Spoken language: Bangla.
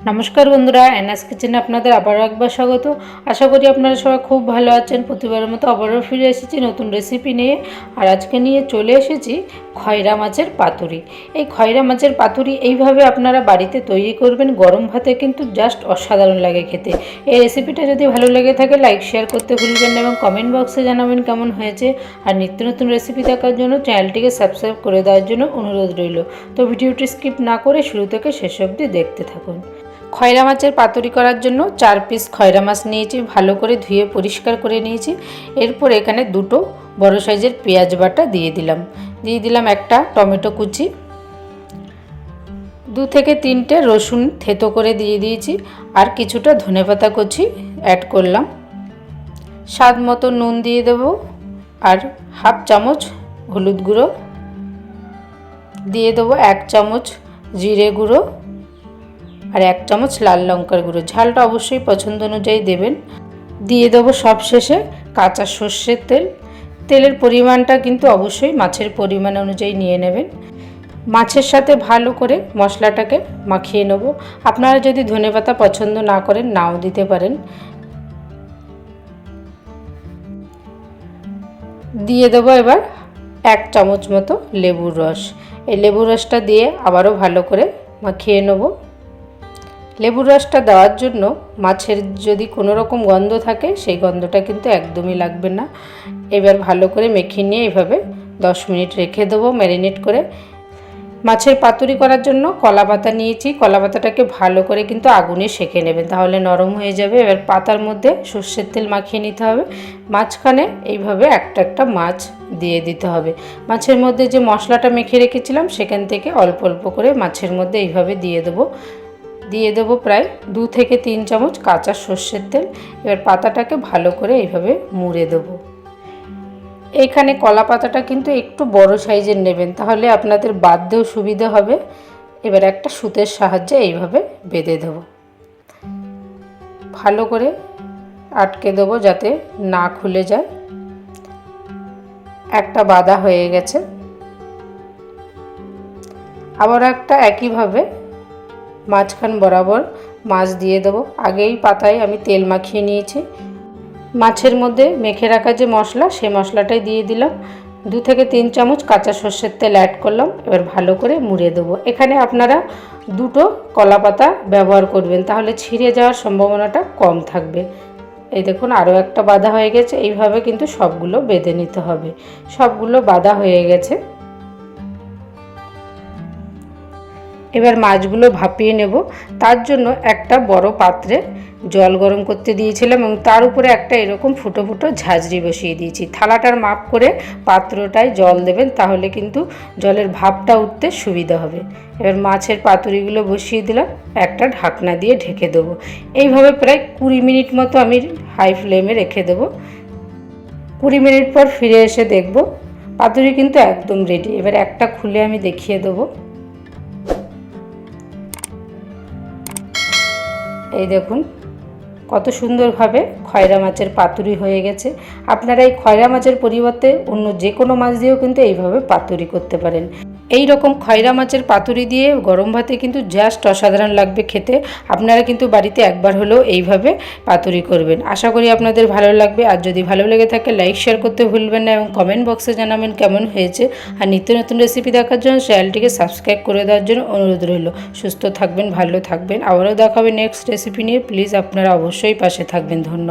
নমস্কার বন্ধুরা, এনএস কিচেনে আপনাদের আবারও একবার স্বাগত। আশা করি আপনারা সবাই খুব ভালো আছেন। প্রতিবারের মতো আবারও ফিরে এসেছি নতুন রেসিপি নিয়ে। আর আজকে নিয়ে চলে এসেছি খয়রা মাছের পাতুরি। এই খয়রা মাছের পাতুরি এইভাবে আপনারা বাড়িতে তৈরি করবেন। গরম ভাতে কিন্তু জাস্ট অসাধারণ লাগে খেতে। এই রেসিপিটা যদি ভালো লেগে থাকে লাইক শেয়ার করতে ভুলবেন না এবং কমেন্ট বক্সে জানাবেন কেমন হয়েছে। আর নিত্য নতুন রেসিপি দেখার জন্য চ্যানেলটিকে সাবস্ক্রাইব করে দেওয়ার জন্য অনুরোধ রইল। তো ভিডিওটি স্কিপ না করে শুরু থেকে শেষ অবধি দেখতে থাকুন। খয়রা মাছের পাতুরি করার জন্য চার পিস খয়রা মাছ নিয়েছি, ভালো করে ধুয়ে পরিষ্কার করে নিয়েছি। এরপর এখানে দুটো বড় সাইজের পেঁয়াজ বাটা দিয়ে দিলাম। দিয়ে দিলাম একটা টমেটো কুচি। দু থেকে তিনটে রসুন থেতো করে দিয়ে দিয়েছি। আর কিছুটা ধনেপাতা কুচি অ্যাড করলাম। স্বাদ মতো নুন দিয়ে দেবো। আর হাফ চামচ হলুদ গুঁড়ো। দিয়ে দেবো এক চামচ জিরে গুঁড়ো। আর এক চামচ লাল লঙ্কার গুঁড়ো। ঝালটা অবশ্যই পছন্দ অনুযায়ী দেবেন। দিয়ে দেবো সবশেষে কাঁচা সর্ষের তেল। তেলের পরিমাণটা কিন্তু অবশ্যই মাছের পরিমাণ অনুযায়ী নিয়ে নেবেন। মাছের সাথে ভালো করে মশলাটাকে মাখিয়ে নেব। আপনারা যদি ধনেপাতা পছন্দ না করেন, নাও দিতে পারেন। দিয়ে দেবো এবার এক চামচ মতো লেবুর রস। এই লেবুর রসটা দিয়ে আবারও ভালো করে মাখিয়ে নেব। লেবুর রসটা দেওয়ার জন্য মাছের যদি কোনো রকম গন্ধ থাকে, সেই গন্ধটা কিন্তু একদমই লাগবে না। এবার ভালো করে মেখে নিয়ে এভাবে দশ মিনিট রেখে দেবো ম্যারিনেট করে। মাছের পাতুরি করার জন্য কলা পাতা নিয়েছি। কলা পাতাটাকে ভালো করে কিন্তু আগুনে সেঁকে নেবেন, তাহলে নরম হয়ে যাবে। এবার পাতার মধ্যে সর্ষের তেল মাখিয়ে নিতে হবে। মাঝখানে এইভাবে একটা একটা মাছ দিয়ে দিতে হবে। মাছের মধ্যে যে মশলাটা মেখে রেখেছিলাম, সেখান থেকে অল্প অল্প করে মাছের মধ্যে এইভাবে দিয়ে দেবো। দিয়ে দেবো প্রায় দু থেকে তিন চামচ কাঁচা সর্ষের তেল। এবার পাতাটাকে ভালো করে এইভাবে মুড়ে দেবো। এইখানে কলা পাতাটা কিন্তু একটু বড় সাইজের নেবেন, তাহলে আপনাদের বাদতেও সুবিধে হবে। এবার একটা সুতের সাহায্যে এইভাবে বেঁধে দেব। ভালো করে আটকে দেবো যাতে না খুলে যায়। একটা বাধা হয়ে গেছে। আবার একটা একইভাবে মাঝখান বরাবর মাছ দিয়ে দেবো। আগেই পাতায় আমি তেল মাখিয়ে নিয়েছি। মাছের মধ্যে মেখে রাখা যে মশলা সেই মশলাটাই দিয়ে দিলাম। দু থেকে তিন চামচ কাঁচা সর্ষের তেল অ্যাড করলাম। এবার ভালো করে মুড়ে দেবো। এখানে আপনারা দুটো কলা পাতা ব্যবহার করবেন, তাহলে ছিঁড়ে যাওয়ার সম্ভাবনাটা কম থাকবে। এই দেখুন, আরও একটা বাধা হয়ে গেছে। এইভাবে কিন্তু সবগুলো বেঁধে নিতে হবে। সবগুলো বাধা হয়ে গেছে। এবার মাছগুলো ভাপিয়ে নেব। তার জন্য একটা বড় পাত্রে জল গরম করতে দিয়েছিলাম এবং তার উপরে একটা এরকম ফুটো ফুটো ঝাঁঝরি বসিয়ে দিয়েছি। থালাটার মাপ করে পাত্রটায় জল দেবেন, তাহলে কিন্তু জলের ভাপটা উঠতে সুবিধা হবে। এবার মাছের পাতুরিগুলো বসিয়ে দিলাম, একটা ঢাকনা দিয়ে ঢেকে দেবো। এইভাবে প্রায় কুড়ি মিনিট মতো আমি হাই ফ্লেমে রেখে দেবো। কুড়ি মিনিট পর ফিরে এসে দেখব, পাতুরি কিন্তু একদম রেডি এবার একটা খুলে আমি দেখিয়ে দেবো। এই দেখুন কত সুন্দরভাবে খয়রা মাছের পাতুরি হয়ে গেছে। আপনারা এই খয়রা মাছের পরিবর্তে অন্য যে কোনো মাছ দিয়েও কিন্তু এইভাবে পাতুরি করতে পারেন। এই রকম খয়রা মাছের পাতুরি দিয়ে গরম ভাতে কিন্তু জাস্ট অসাধারণ লাগবে খেতে। আপনারা কিন্তু বাড়িতে একবার হলেও এইভাবে পাতুরি করবেন। আশা করি আপনাদের ভালো লাগবে। আর যদি ভালো লেগে থাকে, লাইক, শেয়ার করতে ভুলবেন না এবং কমেন্ট বক্সে জানাবেন কেমন হয়েছে। আর নিত্য নতুন রেসিপি দেখার জন্য চ্যানেলটিকে সাবস্ক্রাইব করে দেওয়ার জন্য অনুরোধ রইল। সুস্থ থাকবেন, ভালো থাকবেন। আবারও দেখাবে নেক্সট রেসিপি নিয়ে। প্লিজ আপনারা অবশ্যই পাশে থাকবেন ধন্যবাদ।